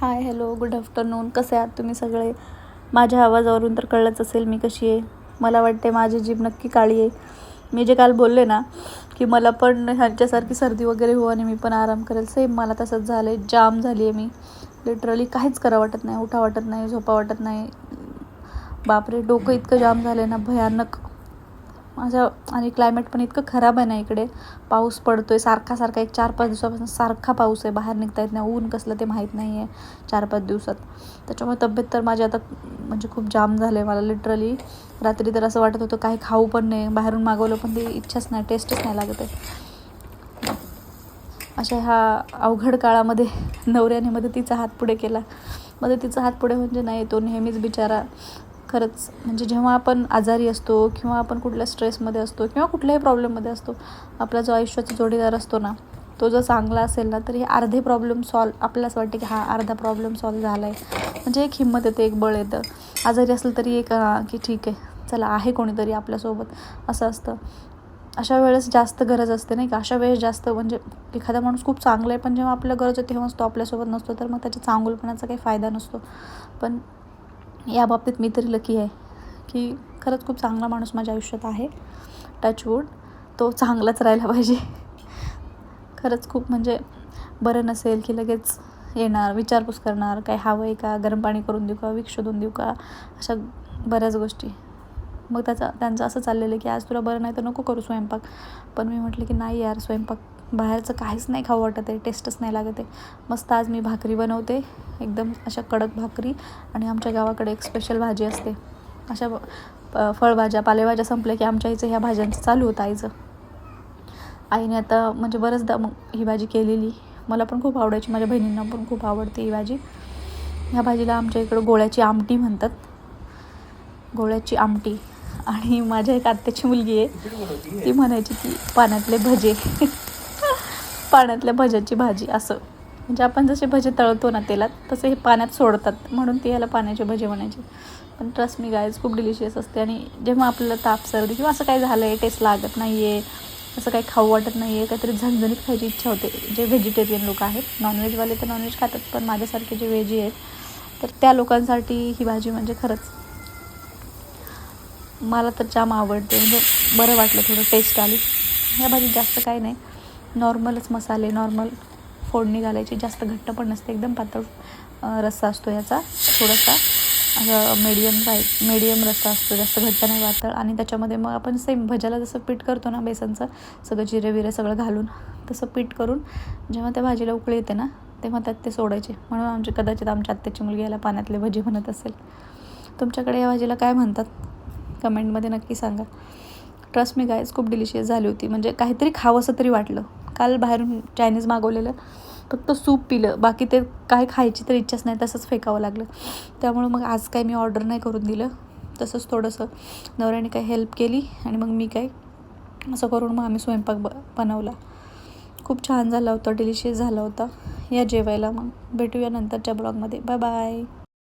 Hi hello good afternoon. कसे आहात तुम्ही सगळे? माझ्या आवाजावरून तर कळलंच असेल मी कशी आहे. मला वाटते माझी जीभ नक्की काळी आहे. मी जे काल बोलले ना की मला पण ह्यांच्यासारखी सर्दी वगैरे हो आणि मी पण आराम करेल. सेम मला तसंच झालं आहे जाम झाली आहे मी. लिटरली काहीच करा वाटत नाही उठा वाटत नाही झोपा वाटत नाही. बापरे डोकं इतकं जाम झालं आहे ना भयानक. माझं आणि क्लायमेट पण इतकं खराब आहे ना इकडे. पाऊस पडतो आहे सारखा सारखा एक चार पाच दिवसापासून सारखा पाऊस आहे. बाहेर निघता येत नाही ऊन कसलं ते माहीत नाही आहे चार पाच दिवसात. त्याच्यामुळे तब्येत तर माझी आता म्हणजे खूप जाम झालं आहे मला लिटरली रात्री तर असं वाटत होतं काही खाऊ पण नाही बाहेरून मागवलं पण ती इच्छाच नाही टेस्टच नाही लागत आहे. अशा ह्या अवघड काळामध्ये नवऱ्याने मदतीचा हात पुढे केला. मदतीचा हात पुढे म्हणजे नाही तो नेहमीच बिचारा खरंच म्हणजे जेव्हा आपण आजारी असतो किंवा आपण कुठल्या स्ट्रेसमध्ये असतो किंवा कुठल्याही प्रॉब्लेममध्ये असतो आपला जो आयुष्याचा जोडीदार असतो ना तो जर चांगला असेल ना तर हे अर्धे प्रॉब्लेम सॉल्व आपल्याला असं वाटते की हा अर्धा प्रॉब्लेम सॉल्व झाला आहे म्हणजे एक हिंमत येते एक बळ येतं. आजारी असलं तरी एक की ठीक आहे चला आहे कोणीतरी आपल्यासोबत असं असतं. अशा वेळेस जास्त गरज असते नाही का? अशा वेळेस जास्त म्हणजे एखादा माणूस खूप चांगला आहे पण जेव्हा आपल्या गरज आहे तेव्हाच तो आपल्यासोबत नसतो तर मग त्याच्या चांगुलपणाचा काही फायदा नसतो. पण या बाबतीत मी तरी लकी आहे की खरंच खूप चांगला माणूस माझ्या आयुष्यात आहे. टचवूड तो चांगलाच राहायला पाहिजे. खरंच खूप म्हणजे बरं नसेल की लगेच येणार विचारपूस करणार काय हवं आहे का गरम पाणी करून देऊ का विक शोधून देऊ का अशा बऱ्याच गोष्टी. मग त्याचा त्यांचं असं चाललेलं की आज तुला बरं नाही तर नको करू स्वयंपाक. पण मी म्हटलं की नाही यार स्वयंपाक बाहेरचं काहीच नाही खाऊ वाटत आहे टेस्टच नाही लागत आहे. मस्त आज मी भाकरी बनवते एकदम अशा कडक भाकरी आणि आमच्या गावाकडे एक स्पेशल भाजी असते. अशा प- फळभाज्या पालेभाज्या संपल्या की आमच्या इथं ह्या भाज्यांचं चालू होतं आईचं. आईने आता म्हणजे बरंचदा मग ही भाजी केलेली. मला पण खूप आवडायची माझ्या बहिणींना पण खूप आवडते ही भाजी. ह्या भाजीला आमच्या इकडं गोळ्याची आमटी म्हणतात. गोळ्याची आमटी. आणि माझ्या एक आत्याची मुलगी आहे. ती म्हणायची की पाण्यातले भजे. पाण्यातल्या भज्याची भाजी असं. म्हणजे आपण जसे भजे तळतो ना तेलात तसे हे पाण्यात सोडतात. म्हणून ती याला पाण्याचे भजे म्हणायचे. पण ट्रस्ट मी गायज खूप डिलिशियस असते. आणि जेव्हा आपल्याला ताप सर्दी किंवा असं काही झालं आहे टेस्ट लागत नाही आहे असं काही खाऊ वाटत नाही आहे काहीतरी झणझणीत खायची इच्छा होते. जे व्हेजिटेरियन लोक आहेत नॉनव्हेजवाले तर नॉनव्हेज खातात पण माझ्यासारखे जे व्हेजी आहेत तर त्या लोकांसाठी ही भाजी म्हणजे खरंच मला तर जाम आवडते. म्हणजे बरं वाटलं थोडं टेस्ट आली. ह्या भाजीत जास्त काही नाही. नॉर्मलच मसाले नॉर्मल फोडणी घालायची जास्त घट्ट पण नसते एकदम पातळ रस्सा असतो याचा थोडासा मीडियम राय मीडियम रस्सा असतो जास्त घट्ट नाही पातळ. आणि त्याच्यामध्ये मग आपण सेम भज्याला जसं पीठ करतो ना बेसनचं सगळं जिरे विरे सगळं घालून तसं पीठ करून जेव्हा त्या भाजीला उकळी येते ना तेव्हा त्यात ते सोडायचे. म्हणून आमचे कदाचित आमच्या आत्याची मुलगी याला पाण्यातले भजी म्हणत असेल. तुमच्याकडे या भाजीला काय म्हणतात? कमेंटमध्ये नक्की सांगा. ट्रस्ट मी गायज खूप डिलिशियस झाली होती. म्हणजे काहीतरी खावंसं तरी वाटलं. काल बाहेरून चायनीज मागवलेलं. फक्त सूप पिलं. बाकी ते काय खायची तर इच्छाच नाही तसंच फेकावं लागलं. त्यामुळं मग आज काय मी ऑर्डर नाही करून दिलं. तसंच थोडंसं नवऱ्याने काही हेल्प केली आणि मग मी काय असं करून मग आम्ही स्वयंपाक ब बनवला. खूप छान झाला होता डिलिशियस झाला होता. या जेवायला मग. भेटूया नंतरच्या ब्लॉगमध्ये. Bye bye.